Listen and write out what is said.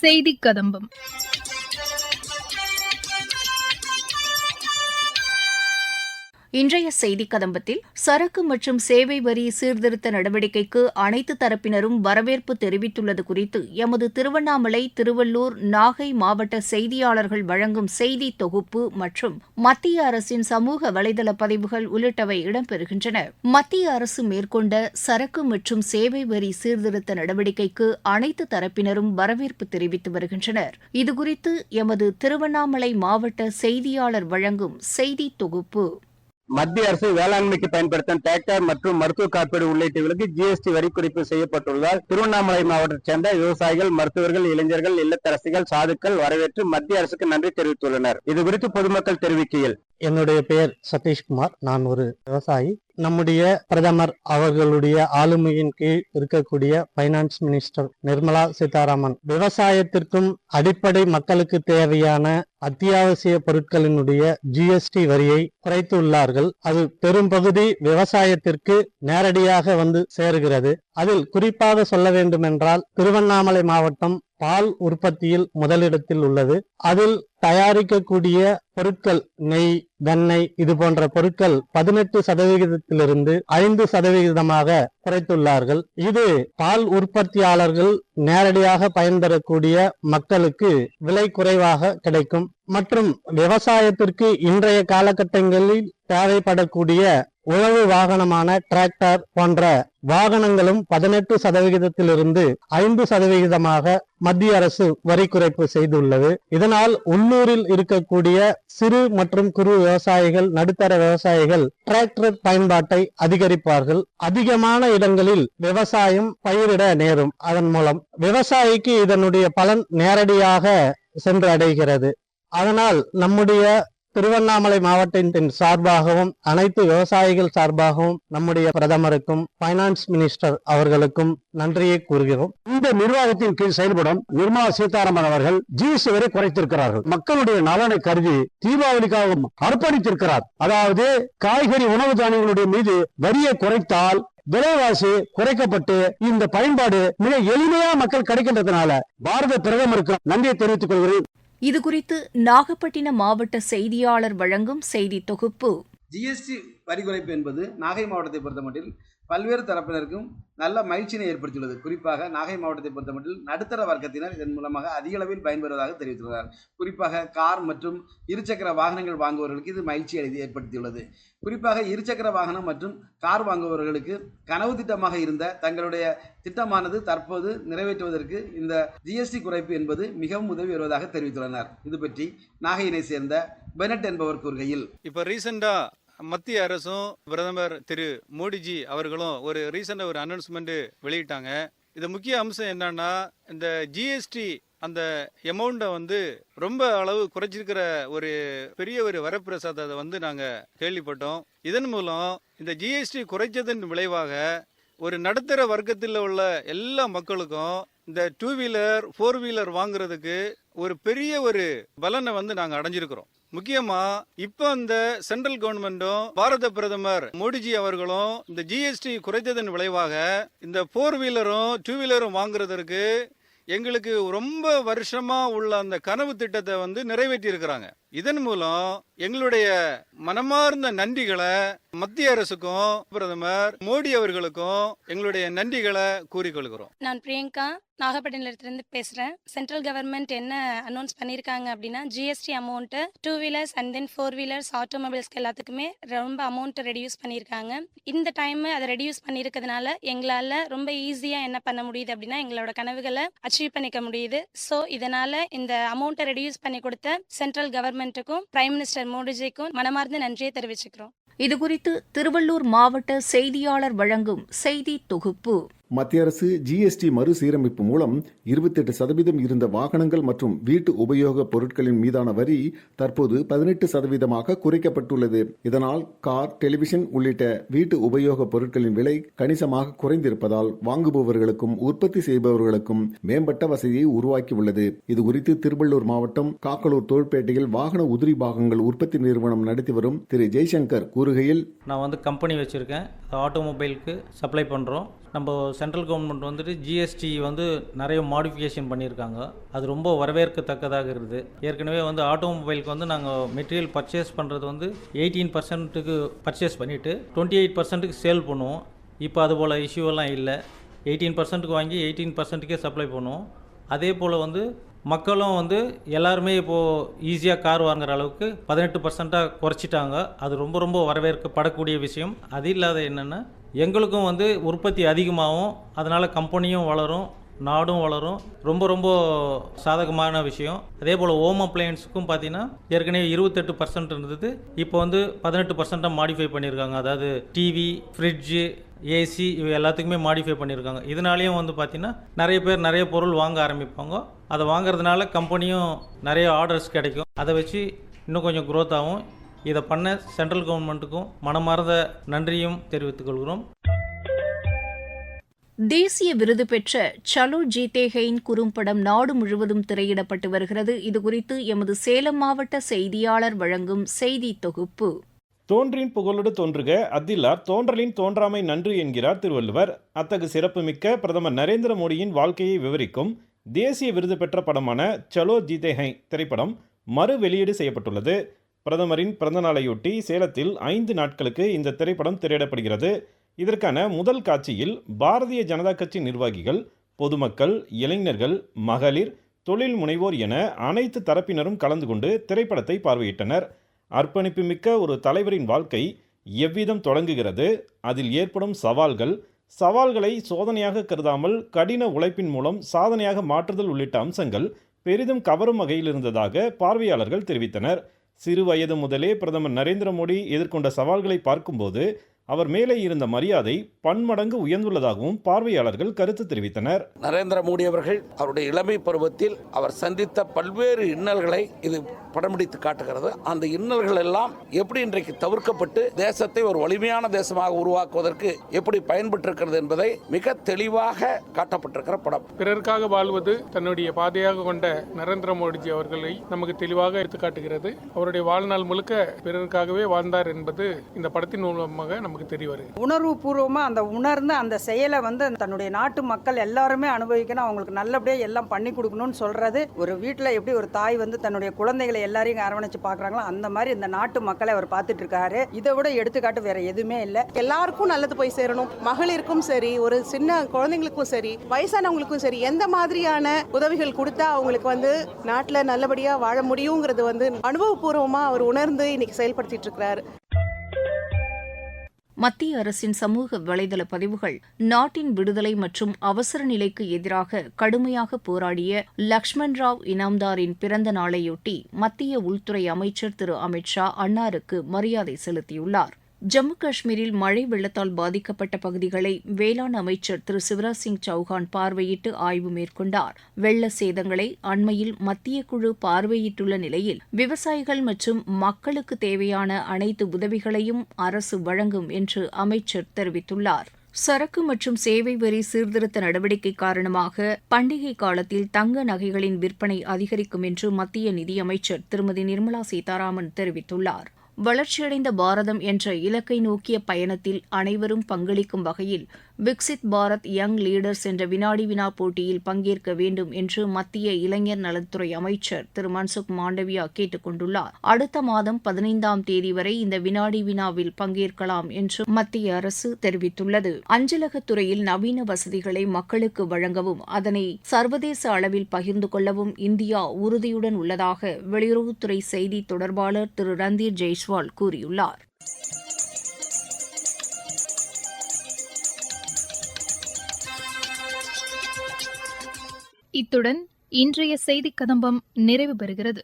செய்தி கதம்பம். இன்றைய செய்தி கதம்பத்தில் சரக்கு மற்றும் சேவை வரி சீர்திருத்த நடவடிக்கைக்கு அனைத்து தரப்பினரும் வரவேற்பு தெரிவித்துள்ளது குறித்து எமது திருவண்ணாமலை திருவள்ளூர் நாகை மாவட்ட செய்தியாளர்கள் வழங்கும் செய்தி தொகுப்பு மற்றும் மத்திய அரசின் சமூக வலைதள பதிவுகள் உள்ளிட்டவை இடம்பெறுகின்றன. மத்திய அரசு மேற்கொண்ட சரக்கு மற்றும் சேவை வரி சீர்திருத்த நடவடிக்கைக்கு அனைத்து தரப்பினரும் வரவேற்பு தெரிவித்து வருகின்றனர். இதுகுறித்து எமது திருவண்ணாமலை மாவட்ட செய்தியாளர் வழங்கும் செய்தி தொகுப்பு. மத்திய அரசு வேளாண்மைக்கு பயன்படுத்தும் டிராக்டர் மற்றும் மருத்துவ காப்பீடு உள்ளிட்டவர்களுக்கு ஜிஎஸ்டி வரி குறைப்பு செய்யப்பட்டுள்ளதால் திருவண்ணாமலை மாவட்டத்தைச் சேர்ந்த விவசாயிகள் மருத்துவர்கள் இளைஞர்கள் இல்லத்தரசிகள் சாதுக்கள் வரவேற்று மத்திய அரசுக்கு நன்றி தெரிவித்துள்ளனர். இது குறித்து பொதுமக்கள் தெரிவிக்கையில். என்னுடைய பெயர் சதீஷ்குமார். நான் ஒரு விவசாயி. நம்முடைய பிரதமர் அவர்களுடைய ஆளுமையின் கீழ் இருக்கக்கூடிய பைனான்ஸ் மினிஸ்டர் நிர்மலா சீதாராமன். விவசாயத்திற்கும் அடிப்படை மக்களுக்கு தேவையான அத்தியாவசிய பொருட்களினுடைய ஜிஎஸ்டி வரியை குறைத்துள்ளார்கள். அது பெரும்பகுதி விவசாயத்திற்கு நேரடியாக வந்து சேருகிறது. அதில் குறிப்பாக சொல்ல வேண்டுமென்றால் திருவண்ணாமலை மாவட்டம் பால் உற்பத்தியில் முதலிடத்தில் உள்ளது. அதில் தயாரிக்கக்கூடிய பொருட்கள் நெய் வெண்ணெய் இது போன்ற பொருட்கள் பதினெட்டு சதவிகிதத்திலிருந்து ஐந்து சதவிகிதமாக குறைத்துள்ளார்கள். இது பால் உற்பத்தியாளர்கள் நேரடியாக பயன்பெறக்கூடிய மக்களுக்கு விலை குறைவாக கிடைக்கும். மற்றும் விவசாயத்திற்கு இன்றைய காலகட்டங்களில் தேவைப்படக்கூடிய உழவு வாகனமான டிராக்டர் போன்ற வாகனங்களும் பதினெட்டு சதவிகிதத்திலிருந்து ஐந்து சதவிகிதமாக மத்திய அரசு வரி குறைப்பு செய்துள்ளது. இதனால் உள்ளூரில் இருக்கக்கூடிய சிறு மற்றும் குறு விவசாயிகள் நடுத்தர விவசாயிகள் டிராக்டர் பயன்பாட்டை அதிகரிப்பார்கள். அதிகமான இடங்களில் விவசாயம் பயிரிட நேரும். அதன் மூலம் விவசாயிக்கு இதனுடைய பலன் நேரடியாக சென்று அடைகிறது. அதனால் நம்முடைய திருவண்ணாமலை மாவட்டத்தின் சார்பாகவும் அனைத்து விவசாயிகள் சார்பாகவும் நம்முடைய பிரதமருக்கும் பைனான்ஸ் மினிஸ்டர் அவர்களுக்கும் நன்றியை கூறுகிறோம். இந்த நிர்வாகத்தின் கீழ் செயல்படும் நிர்மலா சீதாராமன் அவர்கள் ஜிஎஸ்டி வரை குறைத்திருக்கிறார்கள். மக்களுடைய நலனை கருதி தீபாவளிக்காகவும் அர்ப்பணித்திருக்கிறார். அதாவது காய்கறி உணவு தானியங்களுடைய மீது வரியை குறைத்தால் விலைவாசி குறைக்கப்பட்டு இந்த பயன்பாடு மிக எளிமையா மக்கள் கிடைக்கின்றதுனால பாரத பிரதமருக்கு நன்றியை தெரிவித்துக் கொள்கிறேன். இதுகுறித்து நாகப்பட்டினம் மாவட்ட செய்தியாளர் வழங்கும் செய்தி தொகுப்பு. ஜிஎஸ்டி வரி குறைப்பு என்பது நாகை மாவட்டத்தை பொறுத்தமட்டில் பல்வேறு தரப்பினருக்கும் நல்ல மகிழ்ச்சியினை ஏற்படுத்தியுள்ளது. குறிப்பாக நாகை மாவட்டத்தை பொறுத்தமட்டில் நடுத்தர வர்க்கத்தினர் இதன் மூலமாக அதிக அளவில் பயன்பெறுவதாக தெரிவித்துள்ளனர் குறிப்பாக கார் மற்றும் இருசக்கர வாகனங்கள் வாங்குபவர்களுக்கு இது மகிழ்ச்சி ஏற்படுத்தியுள்ளது. குறிப்பாக இருசக்கர வாகனம் மற்றும் கார் வாங்குபவர்களுக்கு கனவு திட்டமாக இருந்த தங்களுடைய திட்டமானது தற்போது நிறைவேற்றுவதற்கு இந்த ஜிஎஸ்டி குறைப்பு என்பது மிகவும் உதவி வருவதாக தெரிவித்துள்ளனர். இது பற்றி நாகையினை சேர்ந்த பெனட் என்பவர் கூறுகையில் இப்போ ரீசெண்டாக மத்திய அரசும் பிரதமர் திரு மோடிஜி அவர்களும் ஒரு ரீசெண்டாக ஒரு அனௌன்ஸ்மெண்ட் வெளியிட்டாங்க. இது முக்கிய அம்சம் என்னன்னா இந்த ஜிஎஸ்டி அந்த எமௌண்ட்டை வந்து ரொம்ப அளவு குறைச்சிருக்கிற ஒரு பெரிய ஒரு வரப்பிரசாதத்தை வந்து நாங்கள் கேள்விப்பட்டோம். இதன் மூலம் இந்த ஜிஎஸ்டி குறைச்சதன் விளைவாக ஒரு நடுத்தர வர்க்கத்தில் உள்ள எல்லா மக்களுக்கும் இந்த டூ வீலர் ஃபோர் வீலர் வாங்குறதுக்கு ஒரு பெரிய ஒரு பலனை வந்து நாங்கள் அடைஞ்சிருக்கிறோம். முக்கியமா இப்போ இந்த சென்ட்ரல் கவர்மெண்ட்டும் பாரத பிரதமர் மோடிஜி அவர்களும் இந்த ஜிஎஸ்டி குறைத்ததன் விளைவாக இந்த ஃபோர் வீலரும் டூ வீலரும் வாங்குறதற்கு எங்களுக்கு ரொம்ப வருஷமா உள்ள அந்த கனவு திட்டத்தை வந்து நிறைவேற்றி இருக்கிறாங்க இதன் மூலம் எங்களுடைய மனமார்ந்த நன்றிகளை மத்திய அரசுக்கும் பிரதமர் மோடி அவர்களுக்கும் எங்களுடைய நன்றிகளை கூறிக்கொள்கிறோம். நான் பிரியங்கா நாகப்பட்டினத்திலிருந்து பேசுகிறேன் சென்ட்ரல் கவர்மெண்ட் என்ன அனௌன்ஸ் பண்ணியிருக்காங்க அப்படின்னா GST amount two wheelers and then four wheelers ஆட்டோமொபைல்ஸ்க்கு எல்லாத்துக்குமே ரொம்ப அமௌண்ட் ரெடியூஸ் பண்ணியிருக்காங்க இந்த டைம் அதை ரெடியூஸ் பண்ணியிருக்கிறதுனால எங்களால் ரொம்ப ஈஸியாக என்ன பண்ண முடியுது அப்படின்னா எங்களோட கனவுகளை அச்சீவ் பண்ணிக்க முடியுது. ஸோ இதனால் இந்த அமௌண்ட்டை ரெடியூஸ் பண்ணி கொடுத்த சென்ட்ரல் கவர்மெண்ட் கவர்மெண்ட்டுக்கும் பிரைம் மினிஸ்டர் மோடிஜிக்கும் மனமார்ந்த நன்றியை தெரிவிச்சுக்கிறோம். இதுகுறித்து திருவள்ளூர் மாவட்ட செய்தியாளர் வழங்கும் செய்தி தொகுப்பு. மத்திய அரசு ஜிஎஸ்டி மறுசீரமைப்பு மூலம் இருபத்தெட்டு சதவீதம் இருந்த வாகனங்கள் மற்றும் வீட்டு உபயோக பொருட்களின் மீதான வரி தற்போது பதினெட்டு சதவீதமாக குறைக்கப்பட்டுள்ளது. இதனால் கார் டெலிவிஷன் உள்ளிட்ட வீட்டு உபயோக பொருட்களின் விலை கணிசமாக குறைந்திருப்பதால் வாங்குபவர்களுக்கும் உற்பத்தி செய்பவர்களுக்கும் மேம்பட்ட வசதியை உருவாக்கியுள்ளது. இதுகுறித்து திருவள்ளூர் மாவட்டம் காக்கலூர் தோள்பேட்டையில் வாகன உதிரி பாகங்கள் உற்பத்தி நிறுவனம் நடத்தி வரும் திரு ஜெய்சங்கர் கூறுகையில் நான் வந்து கம்பெனி வச்சுருக்கேன். ஆட்டோமொபைலுக்கு சப்ளை பண்ணுறோம் நம்ம சென்ட்ரல் கவர்மெண்ட் வந்துட்டு ஜிஎஸ்டி வந்து நிறைய மாடிஃபிகேஷன் பண்ணியிருக்காங்க. அது ரொம்ப வரவேற்கத்தக்கதாக இருக்குது. ஏற்கனவே வந்து ஆட்டோமொபைலுக்கு வந்து நாங்கள் மெட்டீரியல் பர்ச்சேஸ் பண்ணுறது வந்து எயிட்டீன் பர்சன்ட்டுக்கு பர்ச்சேஸ் பண்ணிவிட்டு டுவெண்ட்டி எயிட் பர்சன்ட்டுக்கு சேல் பண்ணுவோம். இப்போ அது போல் இஷ்யூவெல்லாம் இல்லை. எயிட்டீன் பர்சன்ட்டுக்கு வாங்கி எயிட்டீன் பர்சன்ட்டுக்கே சப்ளை பண்ணுவோம். அதே போல் வந்து மக்களும் வந்து எல்லாருமே இப்போது ஈஸியாக கார் வாங்குற அளவுக்கு பதினெட்டு பர்சண்ட்டாக குறைச்சிட்டாங்க. அது ரொம்ப ரொம்ப வரவேற்கப்படக்கூடிய விஷயம். அது இல்லாத என்னென்னா எங்களுக்கும் வந்து உற்பத்தி அதிகமாகும். அதனால் கம்பெனியும் வளரும் நாடும் வளரும். ரொம்ப ரொம்ப சாதகமான விஷயம். அதே போல் ஹோம் அப்ளையன்ஸுக்கும் பார்த்தீங்கன்னா ஏற்கனவே இருபத்தெட்டு பர்சன்ட் இருந்தது. இப்போ வந்து பதினெட்டு பர்சன்ட்டாக மாடிஃபை பண்ணியிருக்காங்க அதாவது டிவி ஃப்ரிட்ஜு ஏசி இவை எல்லாத்துக்குமே மாடிஃபை பண்ணியிருக்காங்க இதனாலேயும் வந்து பார்த்திங்கன்னா நிறைய பேர் நிறைய பொருள் வாங்க ஆரம்பிப்பாங்க. அதை வாங்குறதுனால கம்பெனியும் நிறைய ஆர்டர்ஸ் கிடைக்கும். அதை வச்சு இன்னும் கொஞ்சம் க்ரோத் ஆகும். இதை பண்ண சென்ட்ரல் கவர்மெண்ட்டுக்கும் மனமார்ந்த நன்றியும் தெரிவித்துக் கொள்கிறோம். தேசிய விருது பெற்ற சலோ ஜீதே ஹெயின் குறும்படம் நாடு முழுவதும் திரையிடப்பட்டு வருகிறது. இதுகுறித்து எமது சேலம் மாவட்ட செய்தியாளர் வழங்கும் செய்தி தொகுப்பு. தோன்றின் புகழோடு தோன்றுக அத்தில்லார் தோன்றலின் தோன்றாமை நன்று என்கிறார் திருவள்ளுவர். அத்தகு சிறப்புமிக்க பிரதமர் நரேந்திர மோடியின் வாழ்க்கையை விவரிக்கும் தேசிய விருது பெற்ற படமான சலோ ஜீதே ஹை திரைப்படம் மறு வெளியீடு செய்யப்பட்டுள்ளது. பிரதமரின் பிறந்தநாளையொட்டி சேலத்தில் ஐந்து நாட்களுக்கு இந்த திரைப்படம் திரையிடப்படுகிறது. இதற்கான முதல் காட்சியில் பாரதிய ஜனதா கட்சி நிர்வாகிகள் பொதுமக்கள் இளைஞர்கள் மகளிர் தொழில் முனைவோர் என அனைத்து தரப்பினரும் கலந்து கொண்டு திரைப்படத்தை பார்வையிட்டனர். அர்ப்பணிப்புமிக்க ஒரு தலைவரின் வாழ்க்கை எவ்விதம் தொடங்குகிறது? அதில் ஏற்படும் சவால்கள் சவால்களை சோதனையாக கருதாமல் கடின உழைப்பின் மூலம் சாதனையாக மாற்றுதல் உள்ளிட்ட அம்சங்கள் பெரிதும் கவரும் வகையில் இருந்ததாக பார்வையாளர்கள் தெரிவித்தனர். சிறு வயது முதலே பிரதமர் நரேந்திர மோடி எதிர்கொண்ட சவால்களை பார்க்கும்போது அவர் மேலே இருந்த மரியாதை பன்மடங்கு உயர்ந்துள்ளதாகவும் பார்வையாளர்கள் கருத்து தெரிவித்தனர். நரேந்திர மோடி அவர்கள் அவருடைய இளமை பருவத்தில் அவர் சந்தித்த பல்வேறு இன்னல்களை இது படம் பிடித்து காட்டுகிறது. அந்த இன்னல்கள் எல்லாம் எப்படி இன்றைக்கு தவிர்க்கப்பட்டு தேசத்தை ஒரு வலிமையான தேசமாக உருவாக்குவதற்கு எப்படி பயன்பட்டிருக்கிறது என்பதை மிக தெளிவாக காட்டப்பட்டிருக்கிற படம். பிறருக்காக வாழ்வது தன்னுடைய பாதையாக கொண்ட நரேந்திர மோடிஜி அவர்களை நமக்கு தெளிவாக எடுத்துக்காட்டுகிறது. அவருடைய வாழ்நாள் முழுக்க பிறருக்காகவே வாழ்ந்தார் என்பது இந்த படத்தின் மூலமாக நமக்கு தெரிய வருது. உணர்வு பூர்வமாக அந்த உணர்ந்து அந்த செயலை வந்து தன்னுடைய நாட்டு மக்கள் எல்லாருமே அனுபவிக்கணும். அவங்களுக்கு நல்லபடியாக எல்லாம் பண்ணி கொடுக்கணும்னு சொல்கிறது ஒரு வீட்டில் எப்படி ஒரு தாய் வந்து தன்னுடைய குழந்தைகளை எல்லாரையும் அரவணைச்சு பார்க்குறாங்களோ அந்த மாதிரி இந்த நாட்டு மக்களை அவர் பார்த்துட்டு இருக்காரு. இதை விட எடுத்துக்காட்டு வேற எதுவுமே இல்லை. எல்லாருக்கும் நல்லது போய் சேரணும். மகளிருக்கும் சரி ஒரு சின்ன குழந்தைங்களுக்கும் சரி வயசானவங்களுக்கும் சரி எந்த மாதிரியான உதவிகள் கொடுத்தா அவங்களுக்கு வந்து நாட்டில் நல்லபடியாக வாழ முடியுங்கிறது வந்து அனுபவபூர்வமாக அவர் உணர்ந்து இன்னைக்கு செயல்படுத்திட்டு இருக்கிறாரு. மத்திய அரசின் சமூக வலைதள பதிவுகள் நாட்டின் விடுதலை மற்றும் அவசர நிலைக்கு எதிராக கடுமையாக போராடிய லக்ஷ்மண் ராவ் இனாம்தாரின் பிறந்த நாளையொட்டி மத்திய உள்துறை அமைச்சர் திரு அமித் ஷா அன்னாருக்கு மரியாதை செலுத்தியுள்ளார். ஜம்மு காஷ்மீரில் மழை வெள்ளத்தால் பாதிக்கப்பட்ட பகுதிகளை வேளாண் அமைச்சர் திரு சிவராஜ் சிங் சௌஹான் பார்வையிட்டு ஆய்வு மேற்கொண்டார். வெள்ள சேதங்களை அண்மையில் மத்திய குழு பார்வையிட்டுள்ள நிலையில் விவசாயிகள் மற்றும் மக்களுக்கு தேவையான அனைத்து உதவிகளையும் அரசு வழங்கும் என்று அமைச்சர் தெரிவித்துள்ளார். சரக்கு மற்றும் சேவை வரி சீர்திருத்த நடவடிக்கை காரணமாக பண்டிகை காலத்தில் தங்க நகைகளின் விற்பனை அதிகரிக்கும் என்று மத்திய நிதியமைச்சர் திருமதி நிர்மலா சீதாராமன் தெரிவித்துள்ளார். வளர்ச்சியடைந்த பாரதம் என்ற இலக்கை நோக்கிய பயணத்தில் அனைவரும் பங்களிக்கும் வகையில் விக்சித் பாரத் யங் லீடர்ஸ் என்ற வினாடி வினா போட்டியில் பங்கேற்க வேண்டும் என்று மத்திய இளைஞர் நலத்துறை அமைச்சர் திரு மன்சுக் மாண்டவியா கேட்டுக் கொண்டுள்ளார். அடுத்த மாதம் பதினைந்தாம் தேதி வரை இந்த வினாடி வினாவில் பங்கேற்கலாம் என்று மத்திய அரசு தெரிவித்துள்ளது. அஞ்சலகத்துறையில் நவீன வசதிகளை மக்களுக்கு வழங்கவும் அதனை சர்வதேச அளவில் பகிர்ந்து கொள்ளவும் இந்தியா உறுதியுடன் உள்ளதாக வெளியுறவுத்துறை செய்தி தொடர்பாளர் திரு ரந்தீர் ஜெய்ஸ்வால் கூறியுள்ளார். இத்துடன் இன்றைய செய்திக் கதம்பம் நிறைவு பெறுகிறது.